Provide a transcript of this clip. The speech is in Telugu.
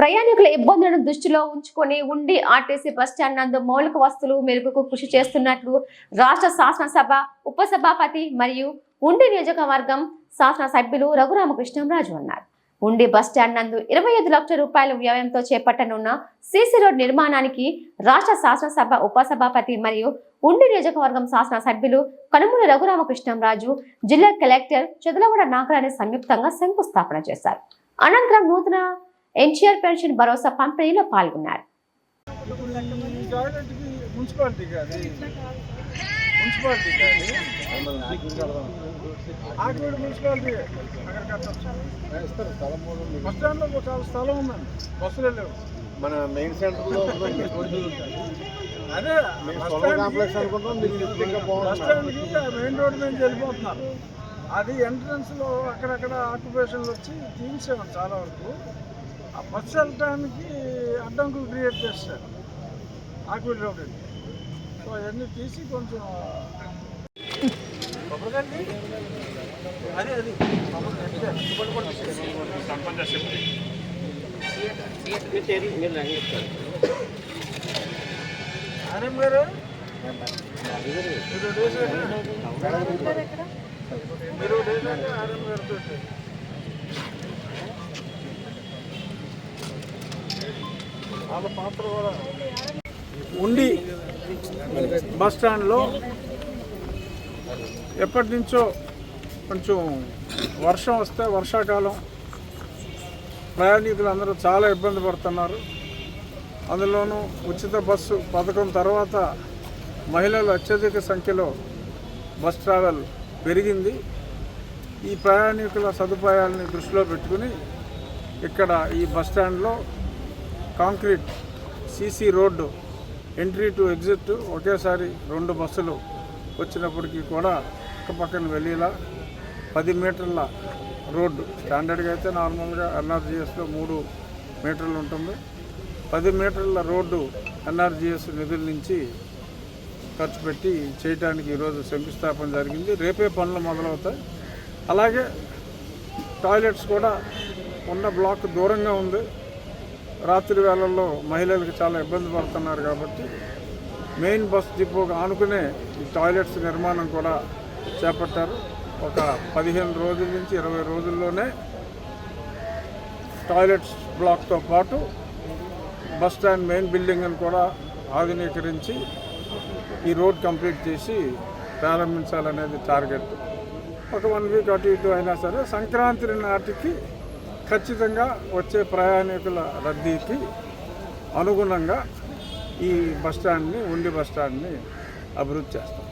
ప్రయాణికుల ఇబ్బందులను దృష్టిలో ఉంచుకొని ఉండి ఆర్టీసీ బస్టాండ్ నందు మౌలిక వస్తువులు మెరుగుకు కృషి చేస్తున్నట్లు రాష్ట్ర శాసనసభ ఉపసభాపతి మరియు ఉండి నియోజకవర్గం శాసన సభ్యులు రఘురామకృష్ణంరాజు అన్నారు. ఉండి బస్టాండ్ నందు ఇరవై ఐదు లక్షల రూపాయల వ్యయంతో చేపట్టనున్న సీసీ రోడ్ నిర్మాణానికి రాష్ట్ర శాసనసభ ఉపసభాపతి మరియు ఉండి నియోజకవర్గం శాసన సభ్యులు కనుమూల రఘురామకృష్ణంరాజు జిల్లా కలెక్టర్ చదలవడ నాగరాణి సంయుక్తంగా శంకుస్థాపన చేశారు. అనంతరం నూతన ఎన్టీఆర్ పెన్షన్ భరోసా పంపిణీలో పాల్గొన్నారు టాయిలెట్కి మున్సిపాలిటీ కాదు మున్సిపాలిటీ కాదు ఆకివీడు మున్సిపాలిటీ అక్కడ. బస్ స్టాండ్లో చాలా స్థలం ఉందండి బస్సులు లేవు మన మెయిన్ సెంటర్లో ఉందండి. అదే కాంప్లెక్స్ అనుకుంటాం బస్ స్టాండ్కి మెయిన్ రోడ్ మీద వెళ్ళిపోతున్నారు అది ఎంట్రన్స్లో అక్కడక్కడ ఆక్యుపేషన్లు వచ్చి తీసేవాడు చాలా వరకు ఆ బస్సు వెళ్ళటానికి అడ్డంకులు క్రియేట్ చేస్తారు. ఆక్విడ్ రోడ్. సో అవన్నీ తీసి కొంచెం అదే అది. ఆర్ఎం గారు మీరు డేస్ మీరు డేస్ ఆర్ఎం గారితో ఉండి బస్ స్టాండ్లో ఎప్పటి నుంచో కొంచెం వర్షం వస్తే వర్షాకాలం. ప్రయాణికులు అందరూ చాలా ఇబ్బంది పడుతున్నారు. అందులోనూ ఉచిత బస్సు పథకం తర్వాత మహిళలు అత్యధిక సంఖ్యలో బస్ ట్రావెల్ పెరిగింది. ఈ ప్రయాణికుల సదుపాయాలని దృష్టిలో పెట్టుకుని ఇక్కడ ఈ బస్ స్టాండ్లో concrete CC road entry to exit ఒకేసారి రెండు బస్సులు వచ్చినప్పటికీ కూడా ఒక పక్కన వెళ్ళేలా పది మీటర్ల రోడ్డు. స్టాండర్డ్గా అయితే నార్మల్గా ఎన్ఆర్జీఎస్లో మూడు మీటర్లు ఉంటుంది. పది మీటర్ల రోడ్డు ఎన్ఆర్జీఎస్ నిధుల నుంచి ఖర్చు పెట్టి చేయడానికి ఈరోజు శంకుస్థాపన జరిగింది. రేపే పనులు మొదలవుతాయి. అలాగే టాయిలెట్స్ కూడా ఉన్న బ్లాక్ దూరంగా ఉంది. రాత్రి వేళల్లో మహిళలకు చాలా ఇబ్బంది పడుతున్నారు కాబట్టి మెయిన్ బస్ డిపోగా ఆనుకునే ఈ టాయిలెట్స్ నిర్మాణం కూడా చేపట్టారు. ఒక పదిహేను రోజుల నుంచి ఇరవై రోజుల్లోనే టాయిలెట్స్ బ్లాక్తో పాటు బస్ స్టాండ్ మెయిన్ బిల్డింగ్ని కూడా ఆధునీకరించి ఈ రోడ్ కంప్లీట్ చేసి ప్రారంభించాలనేది టార్గెట్. ఒక వన్ వీక్ అటు ఇటు అయినా సరే సంక్రాంతి నాటికి ఖచ్చితంగా వచ్చే ప్రయాణికుల రద్దీకి అనుగుణంగా ఈ బస్ స్టాండ్ని ఉండి బస్టాండ్ని అభివృద్ధి చేస్తాం.